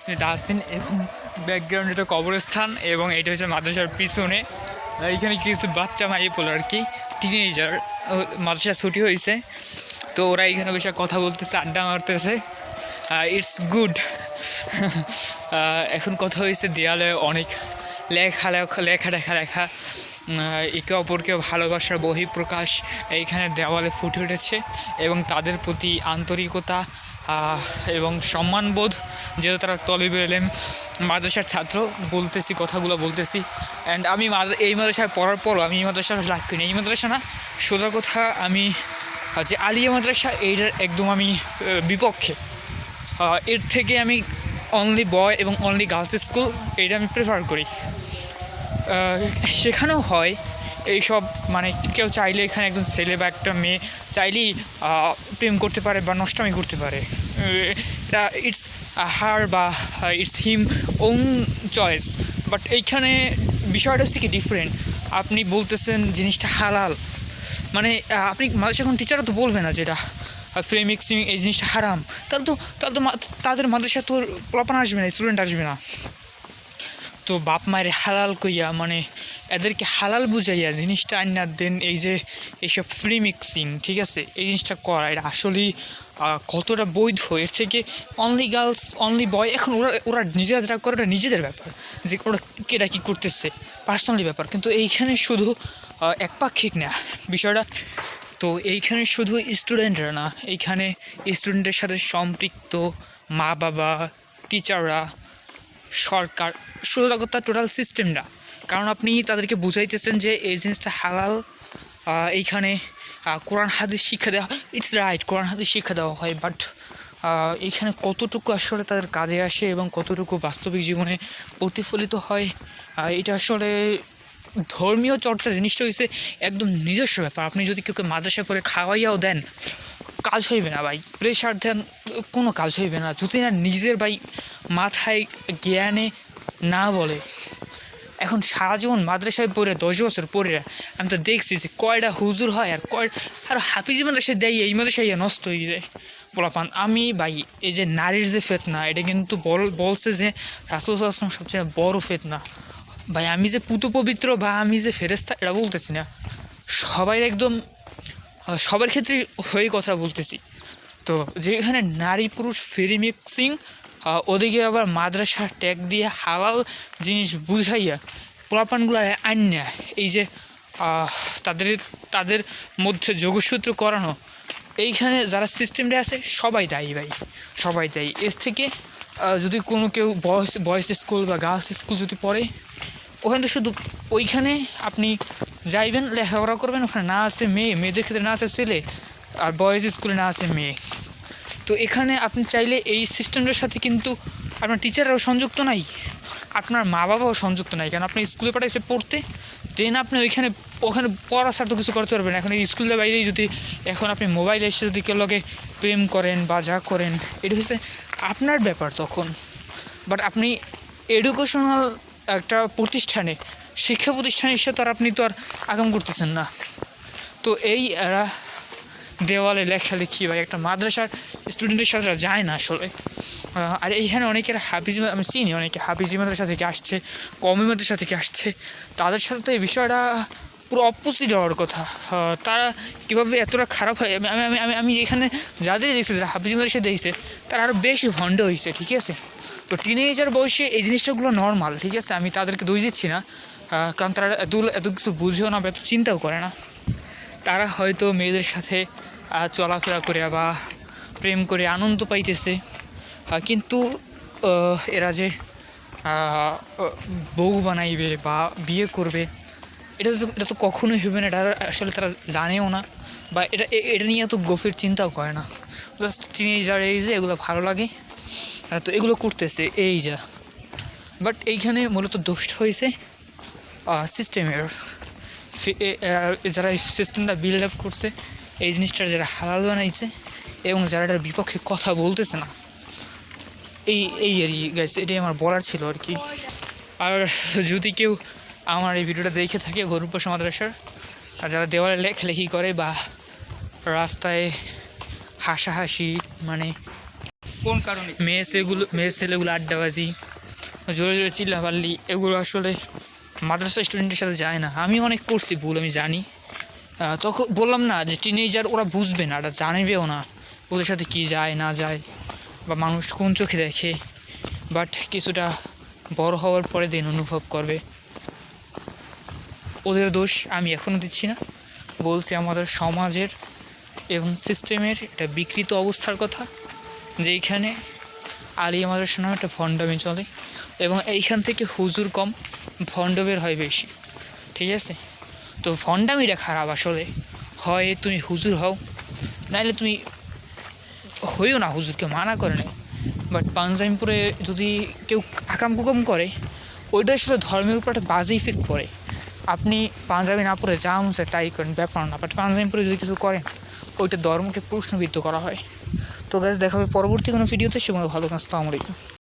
ইসমি তাহসিন এবং ব্যাকগ্রাউন্ড এটা কবরস্থান এবং এটা হচ্ছে মাদ্রাসার পিছনে। এইখানে কিছু বাচ্চা মাই পোলো আর কি টিনেজার মাদ্রাসা ছুটি হয়েছে। তো ওরা এখানে বসে কথা বলতেছে, আড্ডা মারতেছে। ইটস গুড এখন কথা হয়েছে দেয়ালে অনেক লেখা লেখা লেখা লেখা লেখা। একে অপরকে ভালোবাসার বহিঃপ্রকাশ। এইখানে দেওয়ালে ফুটে উঠেছে এবং তাদের প্রতি আন্তরিকতা এবং সম্মানবোধ যেহেতু তারা তলিবে এলেম মাদ্রাসার ছাত্র, বলতেছি কথাগুলো বলতেছি। অ্যান্ড আমি এই মাদ্রাসায় পড়ার পরও আমি এই মাদ্রাসার লাভ করিনি। এই মাদ্রাসা না, সোজা কথা আমি যে আলিয়া মাদ্রাসা, এইটার একদম আমি বিপক্ষে। এর থেকে আমি অনলি বয় এবং অনলি গার্লস স্কুল এইটা আমি প্রেফার করি। সেখানেও হয় এইসব মানে কেউ চাইলে এখানে একজন ছেলে বা একটা মেয়ে চাইলেই প্রেম করতে পারে বা নষ্টামি করতে পারে। এটা ইটস হার বা it's him own choice but এইখানে বিষয়টা হচ্ছে কি ডিফারেন্ট আপনি বলতেছেন জিনিসটা হালাল। মানে আপনি মানুষ এখন টিচারও তো বলবে না যেটা ফ্রেম মিক্সিং এই জিনিসটা হারাম। তাহলে তো তাহলে তো তাদের মাদ্রাসা তোর প্লপান আসবে না স্টুডেন্ট আসবে না। তো বাপ মায়ের হালাল কইয়া মানে এদেরকে হালাল বুঝাইয়া জিনিসটা আইনা দেন এই যে এইসব ফ্রি মিক্সিং ঠিক আছে? এই জিনিসটা করা, এটা আসলেই কতটা বৈধ। এর থেকে অনলি গার্লস অনলি বয় এখন ওরা ওরা নিজেরা যেটা করে, ওটা নিজেদের ব্যাপার। যে ওরা কেটা কী করতেছে পার্সোনালি ব্যাপার। কিন্তু এইখানে শুধু একপাক্ষিক না। বিষয়টা, তো এইখানে শুধু স্টুডেন্টরা না, এইখানে স্টুডেন্টের সাথে সম্পৃক্ত মা বাবা টিচাররা সরকার সোজা টোটাল সিস্টেমটা কারণ আপনি তাদেরকে বুঝাইতেছেন যে এই জিনিসটা হালাল এইখানে কোরআন, হাদিস শিক্ষা দেওয়া ইটস রাইট কোরআন, হাদিস শিক্ষা দেওয়া হয়। বাট এইখানে কতটুকু আসলে তাদের কাজে আসে এবং কতটুকু বাস্তবিক জীবনে প্রতিফলিত হয় এটা আসলে ধর্মীয় চর্চা জিনিসটা হচ্ছে একদম নিজস্ব ব্যাপার। আপনি যদি কেউকে মাদ্রাসা করে খাওয়াইয়াও দেন কাজ হইবে না ভাই। প্রেশার দেন, কোনো কাজ হইবে না। যদি না নিজের ভাই মাথায় জ্ঞানে না বলে। এখন সারা জীবন মাদ্রাসায় পড়ে, দশ বছর পড়ে, আমি তো দেখছি যে কয়টা হুজুর হয় আর কয় আর হাফিজি মাদ্রাসায় দেয়, এই মাদ্রাসায় নষ্ট হয়ে যায়। পোলাপান, আমি ভাই, এই যে নারীর যে ফেতনা, এটা কিন্তু বল বলছে যে রাসুল আসলাম সবচেয়ে বড় ফেতনা। ভাই, আমি যে পুত পবিত্র বা আমি যে ফেরেস্তা এটা বলতেছি না। সবাই একদম সবার ক্ষেত্রে হয়ে কথা বলতেছি। তো যেখানে নারী পুরুষ ফ্রি মিক্সিং ওদিকে আবার মাদ্রাসা ট্যাগ দিয়ে হালাল জিনিস বুঝাইয়া পোলাপানগুলো আন্যা এই যে তাদের তাদের মধ্যে যোগসূত্র করানো, এইখানে যারা সিস্টেমটা আছে, সবাই দায়ী ভাই, সবাই দায়ী। এর থেকে যদি কোনো কেউ বয়স বয়েজ স্কুল বা গার্লস স্কুল যদি পড়ে, ওখানে তো শুধু ওইখানে আপনি যাইবেন লেখাপড়া করবেন, ওখানে না আছে মেয়ে, মেয়েদের ক্ষেত্রে না আছে ছেলে, আর বয়েজ স্কুলে না আছে মেয়ে। তো এখানে আপনি চাইলে এই সিস্টেমটার সাথে কিন্তু আপনার টিচাররাও সংযুক্ত নাই, আপনার মা বাবাও সংযুক্ত নাই, কারণ আপনি স্কুলে পাঠাইছে পড়তে দেন আপনি ওইখানে, ওখানে পড়া ছাড়া তো কিছু করতে পারবেন এখন এই স্কুলের বাইরেই যদি, এখন আপনি মোবাইলে এসে যদি কেউ লগে প্রেম করেন বা যা করেন, এটা হচ্ছে আপনার ব্যাপার তখন। বাট আপনি এডুকেশনাল একটা প্রতিষ্ঠানে শিক্ষা প্রতিষ্ঠানে এসে তো আর আপনি তো আর আগাম করতেছেন না। তো এই, এরা দেওয়ালে লেখালেখি বা একটা মাদ্রাসার স্টুডেন্টের সাথে যায় না আসলে। আর এইখানে অনেকের হাফিজি আমি চিনি অনেকে হাফিজি মাদ্রাসা থেকে আসছে, কমি মাদ্রাসা থেকে আসছে। তাদের সাথে তো এই বিষয়টা পুরো অপোজিট হওয়ার কথা। তারা কীভাবে এতটা খারাপ হয়, আমি আমি আমি আমি এখানে যাদের দেখছি, যারা হাফিজি মাদ্রাসা দিয়েছে, তারা আরও বেশি ভণ্ড হয়েছে, ঠিক আছে? তো টিনেজার বয়সে এই জিনিসটাগুলো নর্মাল ঠিক আছে? আমি তাদেরকে দই দিচ্ছি না। কারণ তারা এত এত কিছু বুঝেও না বা এত চিন্তাও করে না। তারা হয়তো মেয়েদের সাথে চলাফেরা করে বা প্রেম করে আনন্দ পাইতেছে। কিন্তু এরা যে বউ বানাইবে বা বিয়ে করবে, এটা তো এটা তো কখনোই হবে না, এটা আসলে তারা জানেও না বা এটা এটা নিয়ে এত গভীর চিন্তাও করে না। জাস্ট টিনেজার এই যে এগুলো ভালো লাগে। তো এগুলো করতেছে, এই যা। বাট এইখানে মূলত দোষটা হয়েছে সিস্টেমের যারা এই সিস্টেমটা বিল্ড আপ করছে এই জিনিসটার যারা হালাল বানাইছে এবং যারা এটার বিপক্ষে কথা বলতেছে না এই এই আর কি গাইছে এটাই আমার বলার ছিল আর কি। আর যদি কেউ আমার এই ভিডিওটা দেখে থাকে গরুপ মাদ্রাসার আর যারা দেওয়ালে লেখালেখি করে বা রাস্তায় হাসাহাসি মানে কোন কারণে? মেয়ে ছেলেগুলো মেয়ে ছেলেগুলো আড্ডাবাজি জোরে জোরে চিল্লাপাল্লি এগুলো আসলে মাদ্রাসা স্টুডেন্টের সাথে যায় না। আমি অনেক করছি ভুল আমি জানি। তখন বললাম না যে টিনেজার ওরা বুঝবে না এটা জানবেও না ওদের সাথে কি যায়, না যায়, বা মানুষ কোন চোখে দেখে। বাট কিছুটা বড় হওয়ার পরে দিন অনুভব করবে। ওদের দোষ আমি এখনও দিচ্ছি না। বলছি আমাদের সমাজের এবং সিস্টেমের একটা বিকৃত অবস্থার কথা, যেইখানে আলিয়া মাদ্রাসা নামে একটা ভণ্ডামি চলে। এবং এইখান থেকে হুজুর কম ভণ্ড বের হয় বেশি। ঠিক আছে? তো ভণ্ডামিটা খারাপ আসলে। হয় তুমি হুজুর হও নাহলে তুমি হইও না হুজুরকে, মানা করে না বাট পাঞ্জাবিপুরে যদি কেউ আকাম কুকাম করে, ওইটা আসলে ধর্মের উপর একটা বাজে ইফেক্ট পড়ে। আপনি পাঞ্জাবি না পরে যা মন তাই করেন, ব্যাপার না। বাট পাঞ্জাবি যদি কিছু করেন, ওইটা ধর্মকে প্রশ্নবিদ্ধ করা হয়। তো গ্যাস দেখাবে পরবর্তী কোনো ভিডিওতে সে ভালো আসসালামু আলাইকুম।